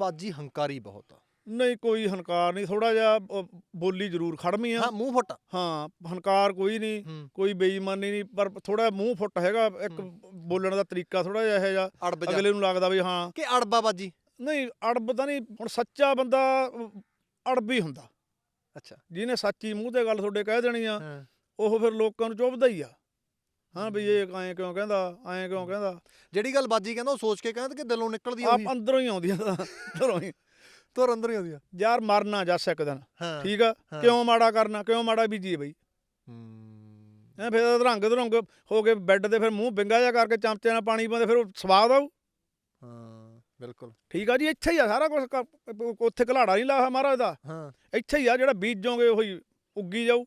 ਬਾਜੀ ਹੰਕਾਰੀ ਬਹੁਤ ਆ। ਨਹੀਂ ਕੋਈ ਹਨਕਾਰ ਨਹੀਂ ਥੋੜਾ ਜਿਹਾ ਅ, ਬੋਲੀ ਜ਼ਰੂਰ ਖੜਮੀ ਆ। ਹਾਂ ਮੂੰਹ ਫੁੱਟ। ਹਾਂ ਹਨਕਾਰ ਕੋਈ ਨਹੀਂ ਹੂੰ। ਕੋਈ ਬੇਈਮਾਨੀ ਨਹੀਂ ਪਰ ਥੋੜਾ ਮੂੰਹ ਫੁੱਟ ਹੈਗਾ ਇੱਕ ਬੋਲਣ ਦਾ ਤਰੀਕਾ ਥੋੜਾ ਜਿਹਾ ਇਹੋ ਜਿਹਾ ਅੜਬ ਜਾ ਅਗਲੇ ਨੂੰ ਲੱਗਦਾ ਵੀ ਹਾਂ। ਕਿ ਅੜਬਾ ਬਾਜੀ ਨਹੀਂ ਅੜਬ ਤਾਂ ਨਹੀਂ ਹੁਣ ਸੱਚਾ ਬੰਦਾ ਅ, ਅੜਬ ਹੀ ਹੁੰਦਾ। ਅੱਛਾ। ਜਿਹਨੇ ਸੱਚੀ ਮੂੰਹ ਤੇ ਗੱਲ ਤੁਹਾਡੇ ਕਹਿ ਦੇਣੀ ਆ ਹਾਂ। ਉਹ ਫਿਰ ਲੋਕਾਂ ਨੂੰ ਚੁੱਭਦਾ ਹੀ ਆ। ਹਾਂ ਵੀ ਇਹ ਐਂ ਕਿਉਂ ਕਹਿੰਦਾ ਐਂ ਕਿਉਂ ਕਹਿੰਦਾ? ਜਿਹੜੀ ਗੱਲ ਬਾਜੀ ਕਹਿੰਦਾ ਉਹ ਸੋਚ ਕੇ ਕਹਿੰਦਾ ਕਿ ਦਿਲੋਂ ਨਿਕਲਦੀ ਆ ਆਪ ਅੰਦਰੋਂ ਹੀ ਆਉਂਦੀਆਂ ਤਾਂ ਅੰਦਰੋਂ ਹੀ। ਤੁਰ ਅੰਦਰ ਹੀ ਆਉਂਦੀ ਆ। ਯਾਰ ਮਰਨਾ ਜੱਸ ਇੱਕ ਦਿਨ ਹਾਂ ਠੀਕ ਆ? ਹਾਂ। ਕਿਉਂ ਮਾੜਾ ਕਰਨਾ ਕਿਉਂ ਮਾੜਾ ਬੀਜੀਏ ਬਈ? ਹੂੰ। ਐ ਫਿਰ ਰੰਗ ਧਰੰਗ ਹੋ ਕੇ ਬੈੱਡ ਤੇ ਫਿਰ ਮੂੰਹ ਬਿੰਗਾ ਜਿਹਾ ਕਰਕੇ ਚਮਚੇ ਨਾਲ ਪਾਣੀ ਪਾਉਂਦੇ ਫਿਰ ਉਹ ਸਵਾਦ ਆਊ। ਹਾਂ ਬਿਲਕੁਲ। ਠੀਕ ਆ ਜੀ ਇੱਥੇ ਹੀ ਆ ਸਾਰਾ ਕੁਝ ਉੱਥੇ ਘਲਾੜਾ ਨਹੀਂ ਲਾਹਾ ਮਹਾਰਾਜ ਦਾ। ਹਾਂ। ਇੱਥੇ ਹੀ ਆ ਜਿਹੜਾ ਬੀਜੋਗੇ ਉਹੀ ਉੱਗੀ ਜਾਊ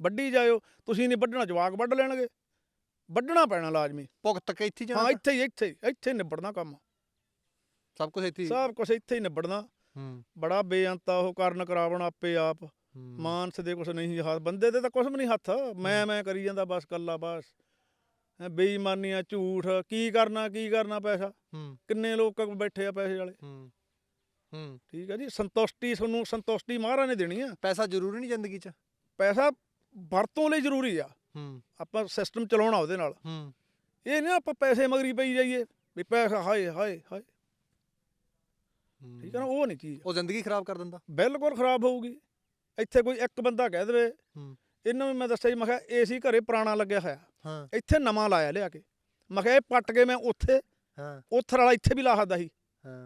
ਵੱਢੀ ਜਾਇਓ। ਤੁਸੀਂ ਨਹੀਂ ਵੱਢਣਾ ਜਵਾਕ ਵੱਢ ਲੈਣਗੇ। ਵੱਢਣਾ ਪੈਣਾ ਲਾਜ਼ਮੀ। ਭੁਗਤ ਕੇ ਇੱਥੇ ਹੀ ਹਾਂ ਜਾਣਾ ਇੱਥੇ ਹੀ ਇੱਥੇ ਹੀ ਇੱਥੇ ਹੀ ਨਿਬੜਨਾ ਕੰਮ। ਸਭ ਕੁਝ ਇੱਥੇ ਹੀ? ਸਭ ਕੁਝ ਇੱਥੇ ਹੀ ਨਿਬੜਨਾ। ਹੂੰ। ਬੜਾ ਬੇਅੰਤਾ ਉਹ ਕਰਨ ਕਰਾਵਣ ਆਪੇ ਆਪ। ਹੂੰ। ਮਾਨਸ ਦੇ ਕੁਛ ਨਹੀਂ ਹੱਥ ਬੰਦੇ ਦੇ ਤਾਂ ਕੁਛ ਵੀ ਨਹੀਂ ਹੱਥ। ਮੈਂ ਮੈਂ ਕਰੀ ਜਾਂਦਾ ਬਸ ਕੱਲਾ ਬਸ। ਹੈਂ ਬੇਈਮਾਨੀਆਂ ਝੂਠ ਕੀ ਕਰਨਾ ਕੀ ਕਰਨਾ ਪੈਸਾ? ਹੂੰ। ਕਿੰਨੇ ਲੋਕ ਬੈਠੇ ਆ ਪੈਸੇ ਵਾਲੇ? ਹੂੰ। ਹੂੰ। ਠੀਕ ਹੈ ਜੀ ਸੰਤੁਸ਼ਟੀ ਤੁਹਾਨੂੰ ਸੰਤੁਸ਼ਟੀ ਮਹਾਰਾਜ ਨੇ ਦੇਣੀ ਆ। ਪੈਸਾ ਜ਼ਰੂਰੀ ਨਹੀਂ ਜ਼ਿੰਦਗੀ 'ਚ? ਪੈਸਾ ਵਰਤੋਂ ਲਈ ਜ਼ਰੂਰੀ ਆ। ਹੂੰ। ਆਪਾਂ ਸਿਸਟਮ ਚਲਾਉਣਾ ਉਹਦੇ ਨਾਲ। ਹੂੰ। ਇਹ ਨਹੀਂ ਆਪਾਂ ਪੈਸੇ ਮਗਰੀ ਪਈ ਜਾਈਏ ਵੀ ਪੈਸਾ ਹਾਏ ਹਾਏ ਹਾਏ। ਠੀਕ ਹੈ ਨਾ ਉਹ ਨਹੀਂ ਚੀਜ਼। ਉਹ ਜ਼ਿੰਦਗੀ ਖਰਾਬ ਕਰ ਦਿੰਦਾ। ਬਿਲਕੁਲ ਖਰਾਬ ਹੋਊਗੀ। ਇੱਥੇ ਕੋਈ ਇੱਕ ਬੰਦਾ ਕਹਿ ਦੇਵੇ ਹੂੰ। ਇਹਨਾਂ ਨੂੰ ਮੈਂ ਦੱਸਿਆ ਜੀ ਮੈਂ ਕਿਹਾ ਏਸੀ ਘਰੇ ਪੁਰਾਣਾ ਲੱਗਿਆ ਹੋਇਆ। ਹਾਂ। ਇੱਥੇ ਨਵਾਂ ਲਾਇਆ ਲਿਆ ਕੇ। ਮੈਂ ਕਿਹਾ ਇਹ ਪੱਟ ਕੇ ਮੈਂ ਉੱਥੇ ਹਾਂ। ਉੱਥਰ ਵਾਲਾ ਇੱਥੇ ਵੀ ਲਾ ਸਕਦਾ ਸੀ।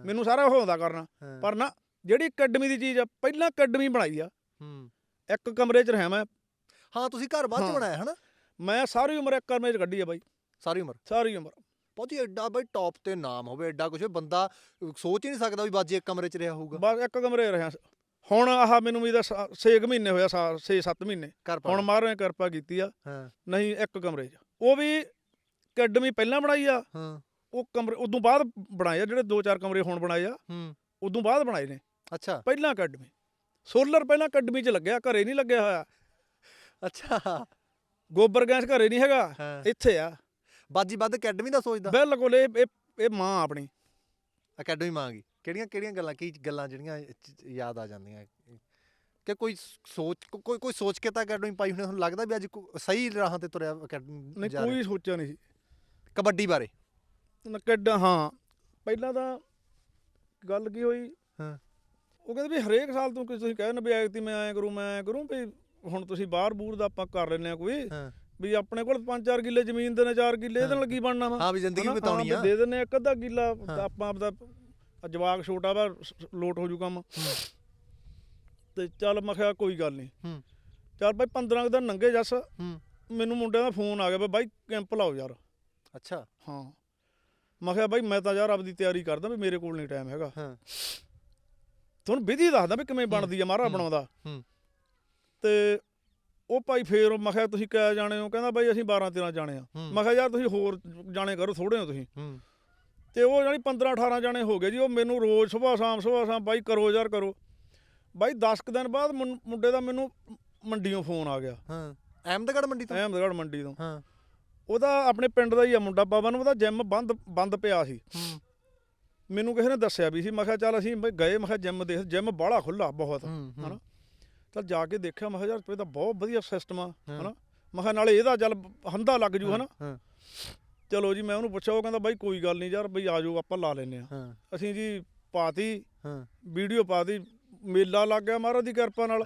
ਮੈਨੂੰ ਸਾਰਾ ਉਹ ਹੁੰਦਾ ਕਰਨਾ। ਪਰ ਨਾ ਜਿਹੜੀ ਅਕੈਡਮੀ ਦੀ ਚੀਜ਼ ਆ ਪਹਿਲਾਂ ਅਕੈਡਮੀ ਬਣਾਈ ਆ। ਹੂੰ। ਇੱਕ ਕਮਰੇ 'ਚ ਰਿਹਾ ਮੈਂ ਹਾਂ ਤੁਸੀਂ ਘਰ ਬਾਅਦ ਚ ਹਾਂ। ਬਣਾਇਆ ਹਨਾ? ਮੈਂ ਸਾਰੀ ਉਮਰ ਇੱਕ ਕਮਰੇ 'ਚ ਕੱਢੀ ਆ ਬਾਈ। ਸਾਰੀ ਉਮਰ? ਸਾਰੀ ਉਮਰ। ਬਹੁਤੀ ਐਡਾ ਬਈ ਟੌਪ ਤੇ ਨਾਮ ਹੋਵੇ ਐਡਾ ਕੁਝ ਬੰਦਾ ਸੋਚ ਹੀ ਨਹੀਂ ਸਕਦਾ ਵੀ ਬਾਜੀ ਇੱਕ ਕਮਰੇ 'ਚ ਰਿਹਾ ਹੋਊਗਾ। ਬਸ ਇੱਕ ਕਮਰੇ ਰਿਹਾ। ਹੁਣ ਆਹ ਮੈਨੂੰ ਵੀ ਦਾ 6 ਮਹੀਨੇ ਹੋਇਆ 6-7 ਮਹੀਨੇ। ਘਰ ਹੁਣ ਪਾਉਣਾ ਮਹਾਰਾਜ ਨੇ ਕਿਰਪਾ ਕੀਤੀ ਆ। ਹਾਂ। ਨਹੀਂ ਇੱਕ ਕਮਰੇ 'ਚ। ਉਹ ਵੀ ਅਕੈਡਮੀ ਪਹਿਲਾਂ ਬਣਾਈ ਆ। ਹਾਂ। ਉਹ ਕਮਰੇ ਉਦੋਂ ਬਾਅਦ ਬਣਾਏ ਆ ਜਿਹੜੇ ਦੋ ਚਾਰ ਕਮਰੇ ਹੁਣ ਬਣਾਏ ਆ। ਹੂੰ। ਉਦੋਂ ਬਾਅਦ ਬਣਾਏ ਨੇ। ਅੱਛਾ। ਪਹਿਲਾਂ ਅਕੈਡਮੀ। ਸੋਲਰ ਪਹਿਲਾਂ ਅਕੈਡਮੀ 'ਚ ਲੱਗਿਆ ਘਰੇ ਨਹੀਂ ਲੱਗਿਆ ਹੋਇਆ। ਅੱਛਾ। ਗੋਬਰ ਗੈਸ ਘਰੇ ਨਹੀਂ ਹੈਗਾ। ਹਾਂ। ਇੱਥੇ ਆ। ਬਾਜੀ ਵੱਧ ਅਕੈਡਮੀ ਦਾ ਸੋਚਦਾ। ਬਿਲਕੁਲ ਇਹ ਇਹ ਇਹ ਮਾਂ ਆਪਣੀ। ਅਕੈਡਮੀ ਮੰਗੀ ਕਿਹੜੀਆਂ ਕਿਹੜੀਆਂ ਗੱਲਾਂ ਕੀ ਗੱਲਾਂ ਜਿਹੜੀਆਂ 'ਚ ਯਾਦ ਆ ਜਾਂਦੀਆਂ? ਕਿ ਕੋਈ ਸੋਚ ਕੋ- ਕੋਈ ਕੋਈ ਸੋਚ ਕੇ ਤਾਂ ਅਕੈਡਮੀ ਪਾਈ ਹੋਣੀ ਤੁਹਾਨੂੰ ਲੱਗਦਾ ਵੀ ਅੱਜ ਕੋ- ਸਹੀ ਰਾਹਾਂ ਤੇ ਤੁਰਿਆ ਅਕੈਡਮੀ ਨਹੀਂ ਜਾ ਰਿਹਾ? ਕੋਈ ਸੋਚਿਆ ਨਹੀਂ ਸੀ। ਕਬੱਡੀ ਬਾਰੇ? ਨਕਡ ਹਾਂ। ਪਹਿਲਾਂ ਤਾਂ ਗੱਲ ਕੀ ਹੋਈ? ਹਾਂ। ਉਹ ਕਹਿੰਦੇ ਵੀ ਹਰੇਕ ਸਾਲ ਤੂੰ ਕਿਸੇ ਤੁਸੀਂ ਕਹਿਣ ਵੀ ਐਕਤੀ ਮੈਂ ਐਂ ਕਰੂੰ ਮੈਂ ਐਂ ਕਰੂੰ ਵੀ ਹੁਣ ਤੁਸੀਂ ਬਾਹਰ ਬੂਰ ਦਾ ਆਪਾਂ ਕਰ ਲੈਨੇ ਆ ਕੋਈ ਹਾਂ। ਵੀ ਆਪਣੇ ਕੋਲ 5-4 ਕਿੱਲੇ ਜ਼ਮੀਨ ਦੇ ਨੇ 4 ਕਿੱਲੇ ਇਹਦੇ ਨਾਲ ਕੀ ਬਣਨਾ ਵਾ? ਹਾਂ ਵੀ ਜ਼ਿੰਦਗੀ? ਬਿਤਾਉਣੀ ਆ। ਦੇ ਦਿੰਨੇ ਇੱਕ ਅੱਧਾ ਕਿੱਲਾ ਆਪਾਂ ਆਪਦਾ ਜਵਾਕ ਛੋਟਾ ਵਾ ਲੋਟ ਹੋ ਜੂ ਕੰਮ। ਤੇ ਚੱਲ ਮੈਂ ਕਿਹਾ ਕੋਈ ਗੱਲ ਨਹੀਂ ਹੂੰ। ਚੱਲ ਭਾਈ 15 ਕੁ ਦਿਨ ਨੰਗੇ ਜੱਸ। ਹੂੰ। ਮੈਨੂੰ ਮੁੰਡਿਆਂ ਦਾ ਫੋਨ ਆ ਗਿਆ ਵੀ ਬਾਈ ਕੈਂਪ ਲਾਓ ਯਾਰ। ਅੱਛਾ। ਹਾਂ। ਮੈਂ ਕਿਹਾ ਬਾਈ ਮੈਂ ਤਾਂ ਯਾਰ ਆਪਦੀ ਤਿਆਰੀ ਕਰਦਾ ਵੀ ਮੇਰੇ ਕੋਲ ਨਹੀਂ ਟਾਈਮ ਹੈਗਾ। ਹਾਂ। ਤੁਹਾਨੂੰ ਵਿਧੀ ਦੱਸਦਾ ਵੀ ਕਿਵੇਂ ਬਣਦੀ ਆ ਮਹਾਰਾ ਹੂੰ। ਬਣਾਉਂਦਾ ਹੂੰ। ਤੇ ਉਹ ਭਾਈ ਫੇਰ ਮੈਂ ਕਿਹਾ ਤੁਸੀਂ ਕਿਆ ਜਾਣੇ ਹੋ? ਕਹਿੰਦਾ ਬਾਈ ਅਸੀਂ 12 13 ਜਾਣੇ ਆ। ਮੈਂ ਕਿਹਾ ਯਾਰ ਤੁਸੀਂ ਹੋਰ ਜਾਣੇ ਕਰੋ ਥੋੜੇ ਹੋ ਤੁਸੀਂ। ਤੇ ਉਹ ਜਾਨੀ 15 18 ਜਾਣੇ ਹੋ ਗਏ ਜੀ ਉਹ ਮੈਨੂੰ ਰੋਜ਼ ਸਵੇਰ ਸ਼ਾਮ ਸਵੇਰ ਸ਼ਾਮ ਬਾਈ ਕਰੋ ਯਾਰ ਕਰੋ। ਬਾਈ 10 ਕੁ ਦਿਨ ਬਾਅਦ ਮੁੰਡੇ ਦਾ ਮੈਨੂੰ ਮੰਡੀੋਂ ਫੋਨ ਆ ਗਿਆ। ਹਾਂ। ਅਹਿਮਦਗੜ੍ਹ ਮੰਡੀ ਤੋਂ? ਅਹਿਮਦਗੜ੍ਹ ਮੰਡੀ ਤੋਂ। ਹਾਂ। ਉਹਦਾ ਆਪਣੇ ਪਿੰਡ ਦਾ ਹੀ ਆ ਮੁੰਡਾ ਬਾਬਾ ਨੂੰ ਉਹਦਾ ਜਿਮ ਬੰਦ ਬੰਦ ਪਿਆ ਸੀ। ਮੈਨੂੰ ਕਿਸੇ ਨੇ ਦੱਸਿਆ ਵੀ ਸੀ। ਮੈਂ ਕਿਹਾ ਚੱਲ ਅਸੀਂ ਗਏ। ਮੈਂ ਕਿਹਾ ਜਿਮ ਦੇਖ ਜਿਮ ਬਾਹਲਾ ਖੁੱਲਾ ਬਹੁਤ। ਹਨਾ? ਚੱਲ ਜਾ ਕੇ ਦੇਖਿਆ ਮੈਂ ਕਿਹਾ ਯਾਰ ਇਹ ਤਾਂ ਬਹੁਤ ਵਧੀਆ ਸਿਸਟਮ ਆ। ਹਨਾ? ਮੈਂ ਕਿਹਾ ਨਾਲੇ ਇਹਦਾ ਚੱਲ ਹੰਦਾ ਲੱਗ ਜੂ ਹਨਾ? ਚਲੋ ਜੀ ਮੈਂ ਉਹਨੂੰ ਪੁੱਛਿਆ ਉਹ ਕਹਿੰਦਾ ਬਾਈ ਕੋਈ ਗੱਲ ਨਹੀਂ ਯਾਰ ਬਈ ਆ ਜਾਓ ਆਪਾਂ ਲਾ ਲੈਨੇ ਆ ਅਸੀਂ ਜੀ ਪਾਤੀ ਹਾਂ। ਵੀਡੀਓ ਪਾਤੀ ਮੇਲਾ ਲੱਗ ਗਿਆ ਮਹਾਰਾਜ ਦੀ ਕਿਰਪਾ ਨਾਲ।